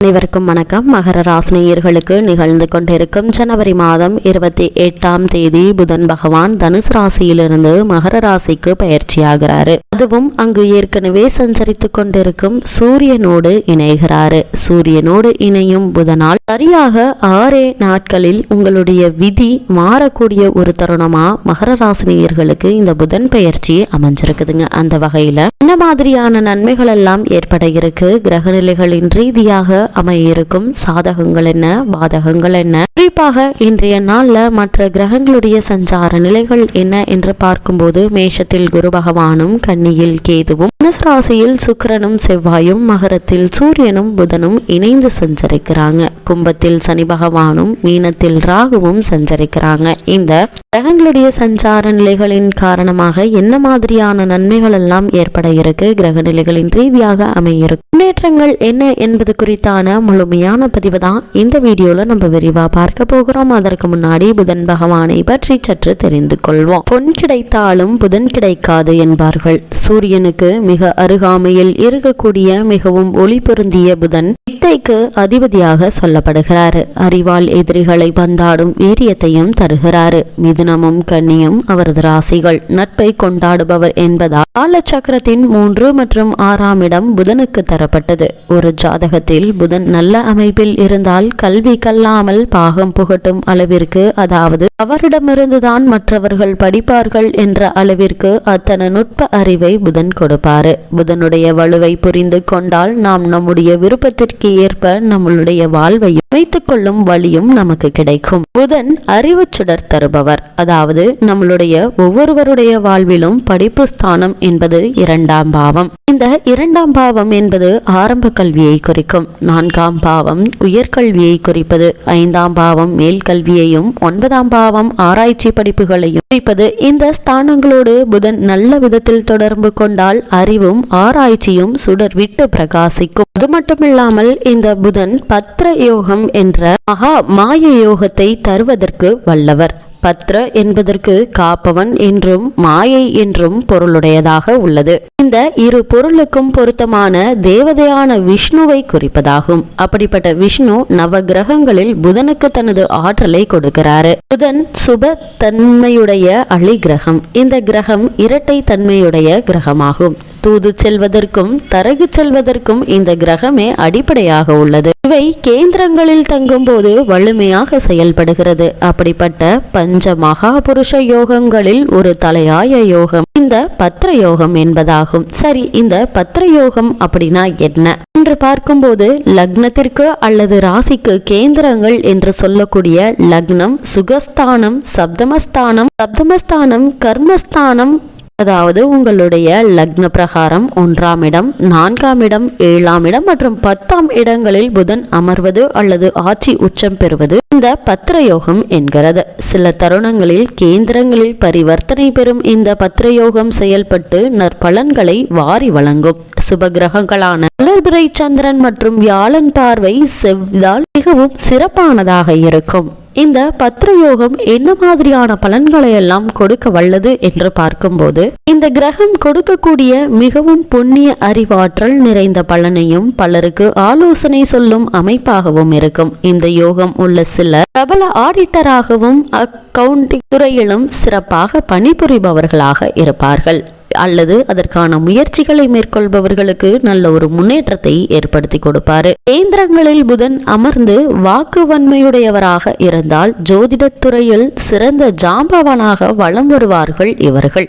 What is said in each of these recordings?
அனைவருக்கும் வணக்கம். மகர ராசினியர்களுக்கு நிகழ்ந்து கொண்டிருக்கும் ஜனவரி மாதம் இருபத்தி எட்டாம் தேதி புதன் பகவான் தனுசு ராசியிலிருந்து மகர ராசிக்கு பயிற்சியாகிறாரு. அதுவும் அங்கு ஏற்கனவே சஞ்சரித்து கொண்டிருக்கும் சூரியனோடு இணைகிறாரு. சூரியனோடு இணையும் புதனால் சரியாக ஆறே நாட்களில் உங்களுடைய விதி மாறக்கூடிய ஒரு தருணமா மகர ராசினியர்களுக்கு இந்த புதன் பயிற்சி அமைஞ்சிருக்குதுங்க. அந்த வகையில என்ன மாதிரியான நன்மைகள் எல்லாம் ஏற்பட இருக்கு? கிரகநிலைகளின் ரீதியாக அமையிருக்கும். சாதகங்கள் என்ன? பாதகங்கள் என்ன? குறிப்பாக இன்றைய நாளில் மற்ற கிரகங்களுடைய சஞ்சார நிலைகள் என்ன என்று பார்க்கும்போது மேஷத்தில் குரு பகவானும் கன்னியில் கேதுவும் ராசியில் சுக்கரனும் செவ்வாயும் மகரத்தில் சூரியனும் புதனும் இணைந்து சஞ்சரிக்கிறாங்க. கும்பத்தில் சனி பகவானும் மீனத்தில் ராகுவும் சஞ்சரிக்கிறாங்க. இந்த கிரகங்களுடைய சஞ்சார நிலைகளின் காரணமாக என்ன மாதிரியான நன்மைகள் எல்லாம் ஏற்பட இருக்கு? கிரக நிலைகளின் ரீதியாக அமையிருக்கு. முன்னேற்றங்கள் என்ன என்பது குறித்தான முழுமையான பதிவு தான் இந்த வீடியோல நம்ம விரிவா பார்க்க போகிறோம். அதற்கு முன்னாடி புதன் பகவானை பற்றி சற்று தெரிந்து கொள்வோம். பொன் கிடைத்தாலும் புதன் கிடைக்காது என்பார்கள். சூரியனுக்கு மிக அருகாமையில் இருக்கக்கூடிய மிகவும் ஒளி பொருந்திய புதன் வித்தைக்கு அதிபதியாக சொல்லப்படுகிறாரு. அறிவால் எதிரிகளை பந்தாடும் வீரியத்தையும் தருகிறாரு. மிதுனமும் கன்னியும் அவரது ராசிகள். நட்பை கொண்டாடுபவர் என்பதால் காலச்சக்கரத்தின் மூன்று மற்றும் ஆறாம் இடம் புதனுக்கு தரப்பட்டது. ஒரு ஜாதகத்தில் புதன் நல்ல அமைப்பில் இருந்தால் கல்வி கல்லாமல் பாகம் புகட்டும் அளவிற்கு அதாவது அவரிடமிருந்துதான் மற்றவர்கள் படிப்பார்கள் என்ற அளவிற்கு அத்தனை நுட்ப அறிவை புதன் கொடுப்பாரு. புதனுடைய வலுவை புரிந்து கொண்டால் நாம் நம்முடைய விருப்பத்திற்கு ஏற்ப நம்மளுடைய வாழ்வையும் வைத்துக் கொள்ளும் வழியும் நமக்கு கிடைக்கும். புதன் அறிவு சுடர் தருபவர். அதாவது நம்மளுடைய ஒவ்வொருவருடைய வாழ்விலும் படிப்பு ஸ்தானம் என்பது இரண்டாம் பாவம். இந்த இரண்டாம் பாவம் என்பது ஆரம்ப கல்வியை குறிக்கும். நான்காம் பாவம் உயர்கல்வியை குறிப்பது. ஐந்தாம் பாவம் மேல் கல்வியையும் ஒன்பதாம் பாவம் ஆராய்ச்சி படிப்புகளையும் குறிப்பது. இந்த ஸ்தானங்களோடு புதன் நல்ல விதத்தில் தொடர்பு கொண்டால் அறிவும் ஆராய்ச்சியும் சுடர் விட்டு பிரகாசிக்கும். அது மட்டுமில்லாமல் இந்த புதன் பத்ர யோகம் என்ற மகா மாய யோகத்தை தருவதற்கு வல்லவர். பத்ர என்பதற்கு காப்பவன் என்றும் மாயை என்றும் பொருளுடையதாக உள்ளது. இந்த இரு பொருளுக்கும் பொருத்தமான தேவதையான விஷ்ணுவை குறிப்பதாகும். அப்படிப்பட்ட விஷ்ணு நவ கிரகங்களில் புதனுக்கு தனது ஆற்றலை கொடுக்கிறாரு. புதன் சுப தன்மையுடைய அழி கிரகம் இந்த கிரகம் இரட்டை தன்மையுடைய கிரகமாகும். தூது செல்வதற்கும் தரகு செல்வதற்கும் இந்த கிரகமே அடிப்படையாக உள்ளது. இவை கேந்திரங்களில் தங்கும் போது வலிமையாக செயல்படுகிறது. அப்படிப்பட்ட பஞ்ச மகாபுருஷ யோகங்களில் ஒரு தலையாய யோகம் இந்த பத்திர யோகம் என்பதாகும். சரி இந்த பத்திர யோகம் அப்படின்னா என்ன? என்று பார்க்கும்போது லக்னத்திற்கு அல்லது ராசிக்கு கேந்திரங்கள் என்று சொல்லக்கூடிய லக்னம் சுகஸ்தானம் சப்தமஸ்தானம் சப்தமஸ்தானம் கர்மஸ்தானம் அதாவது உங்களுடைய லக்ன பிரகாரம் ஒன்றாம் இடம் நான்காம் இடம் ஏழாம் இடம் மற்றும் பத்தாம் இடங்களில் புதன் அமர்வது அல்லது ஆட்சி உச்சம் பெறுவது இந்த பத்திரயோகம் என்கிறது. சில தருணங்களில் கேந்திரங்களில் பரிவர்த்தனை பெறும் இந்த பத்திரயோகம் செயல்பட்டு நற்பலன்களை வாரி வழங்கும். சுப கிரகங்களான வளர்பிறை சந்திரன் மற்றும் வியாழன் பார்வை செவ்வால் மிகவும் சிறப்பானதாக இருக்கும். இந்த பத்ர யோகம் என்ன மாதிரியான பலன்களை எல்லாம் கொடுக்க வல்லது என்று பார்க்கும்போது இந்த கிரகம் கொடுக்கக்கூடிய மிகவும் புண்ணிய அறிவாற்றல் நிறைந்த பலனையும் பலருக்கு ஆலோசனை சொல்லும் அமைப்பாகவும் இருக்கும். இந்த யோகம் உள்ள சில பிரபல ஆடிட்டராகவும் அக்கவுண்டிங் துறையிலும் சிறப்பாக பணிபுரிபவர்களாக இருப்பார்கள். அல்லது அதற்கான முயற்சிகளை மேற்கொள்பவர்களுக்கு நல்ல ஒரு முன்னேற்றத்தை ஏற்படுத்தி கொடுப்பாரு. கேந்திரங்களில் புதன் அமர்ந்து வாக்குவன்மையுடையவராக இருந்தால் ஜோதிடத்துறையில் சிறந்த ஜாம்பவனாக வலம் வருவார்கள் இவர்கள்.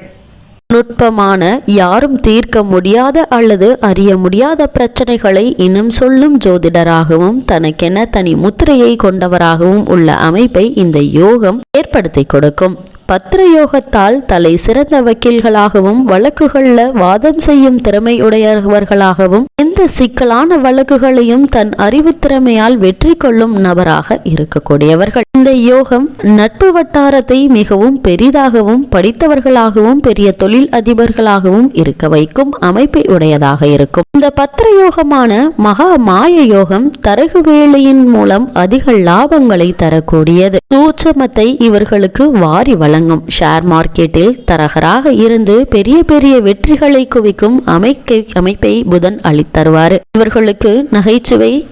நுட்பமான யாரும் தீர்க்க முடியாத அல்லது அறிய முடியாத பிரச்சனைகளை இனம் சொல்லும் ஜோதிடராகவும் தனக்கென தனி முத்திரையை கொண்டவராகவும் உள்ள அமைப்பை இந்த யோகம் ஏற்படுத்தி கொடுக்கும். பத்திர யோகத்தால் தலை சிறந்த வக்கீல்களாகவும் வழக்குகளில் வாதம் செய்யும் திறமையுடையவர்களாகவும் எந்த சிக்கலான வழக்குகளையும் தன் அறிவு திறமையால் வெற்றி கொள்ளும் நபராக இருக்கக்கூடியவர்கள். இந்த யோகம் நட்பு வட்டாரத்தை மிகவும் பெரிதாகவும் படித்தவர்களாகவும் பெரிய தொழில் அதிபர்களாகவும் இருக்க வைக்கும் அமைப்பை உடையதாக இருக்கும். இந்த பத்திர யோகமான மகா மாய யோகம் தரகு வேலையின் மூலம் அதிக லாபங்களை தரக்கூடியது. சூட்சமத்தை இவர்களுக்கு வாரி வழங்கும். ஷேர் மார்க்கெட்டில் தரகராக இருந்து பெரிய பெரிய வெற்றிகளை குவிக்கும் அமைக்கை அமைப்பை புதன் அளித்தருவார். இவர்களுக்கு நகைச்சுவை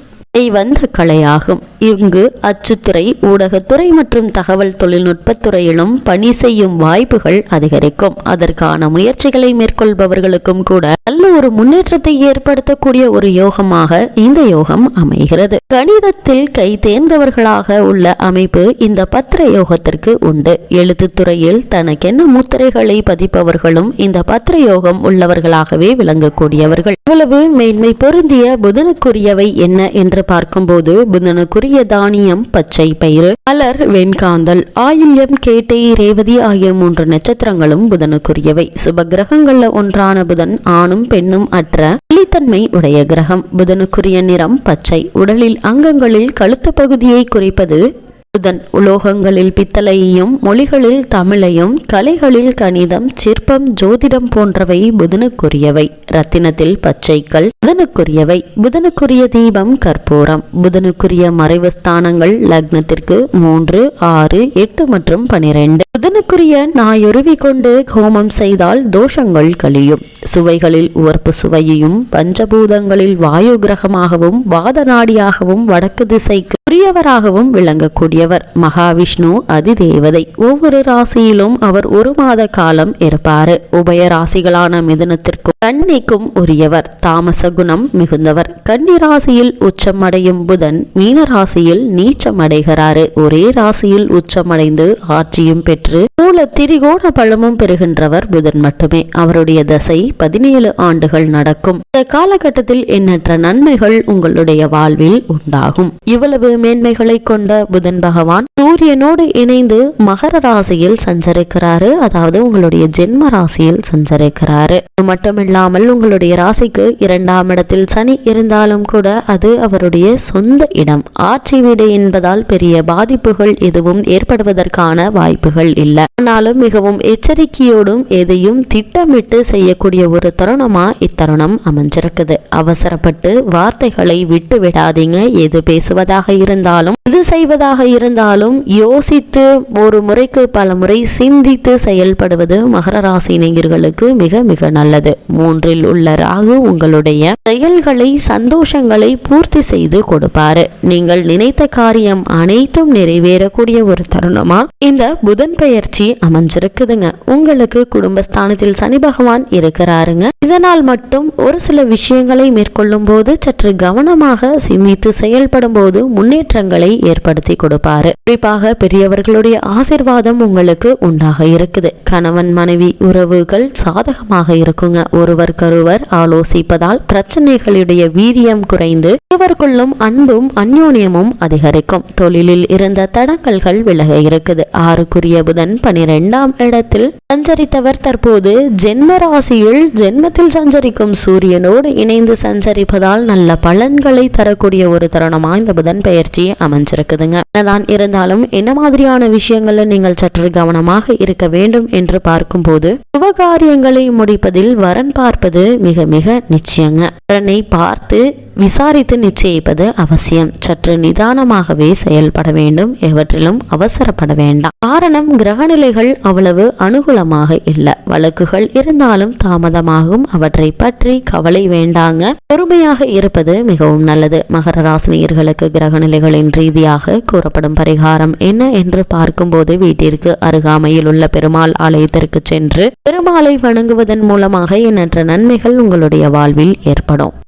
வந்த கலையாகும். இங்கு அச்சுத்துறை ஊடகத்துறை மற்றும் தகவல் தொழில்நுட்பத்துறையிலும் பணி செய்யும் வாய்ப்புகள் அதிகரிக்கும். அதற்கான முயற்சிகளை மேற்கொள்பவர்களுக்கும் கூட நல்ல ஒரு முன்னேற்றத்தை ஏற்படுத்தக்கூடிய ஒரு யோகமாக இந்த யோகம் அமைகிறது. கணிதத்தில் கை தேர்ந்தவர்களாக உள்ள அமைப்பு இந்த பத்திர யோகத்திற்கு உண்டு. எழுத்துத்துறையில் தனக்கென்ன முத்திரைகளை பதிப்பவர்களும் இந்த பத்திர யோகம் உள்ளவர்களாகவே விளங்கக்கூடியவர்கள். இவ்வளவு மேன்மை பொருந்திய புதனுக்குரியவை என்ன என்று பார்க்கும்போது புதனுக்குரிய தானியம் பச்சை பயிறு மலர் வெண்காந்தல் ஆயில்யம் கேட்டை ரேவதி ஆகிய மூன்று நட்சத்திரங்களும் புதனுக்குரியவை. சுப கிரகங்கள்ல ஒன்றான புதன் ஆணும் பெண்ணும் அற்ற வெளித்தன்மை உடைய கிரகம். புதனுக்குரிய நிறம் பச்சை. உடலில் அங்கங்களில் கழுத்து பகுதியை குறைப்பது புதன் உலோகங்களில் பித்தளையையும் மொழிகளில் தமிழையும் கலைகளில் கணிதம் சிற்பம் ஜோதிடம் போன்றவை புதனுக்குரியவை. ரத்தினத்தில் பச்சைக்கல் புதனுக்குரியவை. புதனுக்குரிய தீபம் கற்பூரம். புதனுக்குரிய மறைவு ஸ்தானங்கள் லக்னத்திற்கு மூன்று ஆறு எட்டு மற்றும் பனிரெண்டு. புதனுக்குரிய நாயொருவி கொண்டு ஹோமம் செய்தால் தோஷங்கள் கழியும். சுவைகளில் உவர்ப்பு சுவையையும் பஞ்சபூதங்களில் வாயு கிரகமாகவும் வாத நாடியாகவும் வடக்கு திசைக்கு உரியவராகவும் விளங்கக்கூடியவர். மகாவிஷ்ணு அதிதேவதை. ஒவ்வொரு ராசியிலும் அவர் ஒரு மாத காலம் இருப்பார். உபய ராசிகளான மிதனத்திற்கும் கன்னிக்கும் உரியவர். தாமச குணம் மிகுந்தவர். கன்னி ராசியில் உச்சமடையும் புதன் மீன ராசியில் நீச்சமடைகிறாரு. ஒரே ராசியில் உச்சமடைந்து ஆட்சியும் பெற்று மூல திரிகோண பழமும் பெறுகின்றவர் புதன் மட்டுமே. அவருடைய தசை பதினேழு ஆண்டுகள் நடக்கும். இந்த காலகட்டத்தில் எண்ணற்ற நன்மைகள் உங்களுடைய வாழ்வில் உண்டாகும். இவ்வளவு மேன்மைகளை கொண்ட புதன் பகவான் சூரியனோடு இணைந்து மகர ராசியில் சஞ்சரிக்கிறாரு. அதாவது உங்களுடைய ஜென்ம ராசியில் சஞ்சரிக்கிறாரு. அது மட்டுமில்லாமல் உங்களுடைய ராசிக்கு இரண்டாம் இடத்தில் சனி இருந்தாலும் கூட அது அவருடைய சொந்த இடம். ஆட்சி வீடு என்பதால் பெரிய பாதிப்புகள் எதுவும் ஏற்படுவதற்கான வாய்ப்புகள் இல்லை. ஆனாலும் மிகவும் எச்சரிக்கையோடும் எதையும் திட்டமிட்டு செய்யக்கூடிய ஒரு தருணமா இத்தருணம் அமைஞ்சிருக்குது. அவசரப்பட்டு வார்த்தைகளை விட்டு விடாதீங்க எது பேசுவதாக இருந்தாலும் எது செய்வதாக இருந்தாலும் யோசித்து ஒரு முறைக்கு பல முறை சிந்தித்து செயல்படுவது மகர ராசி நேயர்களுக்கு மிக மிக நல்லது. மூன்றில் உள்ள ராகு உங்களுடைய செயல்களை சந்தோஷங்களை பூர்த்தி செய்து கொடுப்பாரு. நீங்கள் நினைத்த காரியம் அனைத்தும் நிறைவேறக்கூடிய ஒரு தருணமா? இந்த புதன் பெயர்ச்சி அமைஞ்சிருக்குதுங்க. உங்களுக்கு குடும்பஸ்தானத்தில் சனி பகவான் இருக்கிறாருங்க. இதனால் மட்டும் ஒரு சில விஷயங்களை மேற்கொள்ளும் போது சற்று கவனமாக சிந்தித்து செயல்படும் போது முன்னேற்றங்களை ஏற்படுத்தி கொடுப்பாரு. குறிப்பாக பெரியவர்களுடைய ஆசிர்வாதம் உங்களுக்கு உண்டாக இருக்குது. கணவன் மனைவி உறவுகள் சாதகமாக இருக்குங்க. ஒருவருக்கொருவர் ஆலோசிப்பதால் பிரச்சனைகளுடைய வீரியம் குறைந்து இருவருக்குள்ளும் அன்பும் அந்யோன்யமும் அதிகரிக்கும். தொழிலில் இருந்த தடங்கல்கள் விலக இருக்குது. ஆறுக்குரிய புதன் பனிரெண்டாம் இடத்தில் சஞ்சரித்தவர் தற்போது ஜென்ம ராசியில் ஜென்மத்தில் சஞ்சரிக்கும் சூரியனோடு இணைந்து சஞ்சரிப்பதால் நல்ல பலன்களை தரக்கூடிய ஒரு தருணமா இந்த புதன் பெயர்ச்சி அமைஞ்சிருக்குதுங்க என்னதான் இருந்தாலும் என்ன மாதிரியான விஷயங்கள்ல நீங்கள் சற்று கவனமாக இருக்க வேண்டும் என்று பார்க்கும்போது சுபகாரியங்களை முடிப்பதில் வரன் பார்ப்பது மிக மிக நிச்சயங்க. வரனை பார்த்து விசாரித்து நிச்சயிப்பது அவசியம். சற்று நிதானமாகவே செயல்பட வேண்டும். எவற்றிலும் அவசரப்பட வேண்டாம். காரணம் கிரகநிலைகள் அவ்வளவு அனுகூலமாக இல்லை. வழக்குகள் இருந்தாலும் தாமதமாகும். அவற்றை பற்றி கவலை வேண்டாங்க. பொறுமையாக இருப்பது மிகவும் நல்லது. மகர ராசினியர்களுக்கு கிரகநிலைகளின் ரீதியாக கூறப்படும் பரிகாரம் என்ன என்று பார்க்கும்போது வீட்டிற்கு அருகாமையில் உள்ள பெருமாள் ஆலயத்திற்கு சென்று பெருமாளை வணங்குவதன் மூலமாக எண்ணற்ற நன்மைகள் உங்களுடைய வாழ்வில் ஏற்படும்.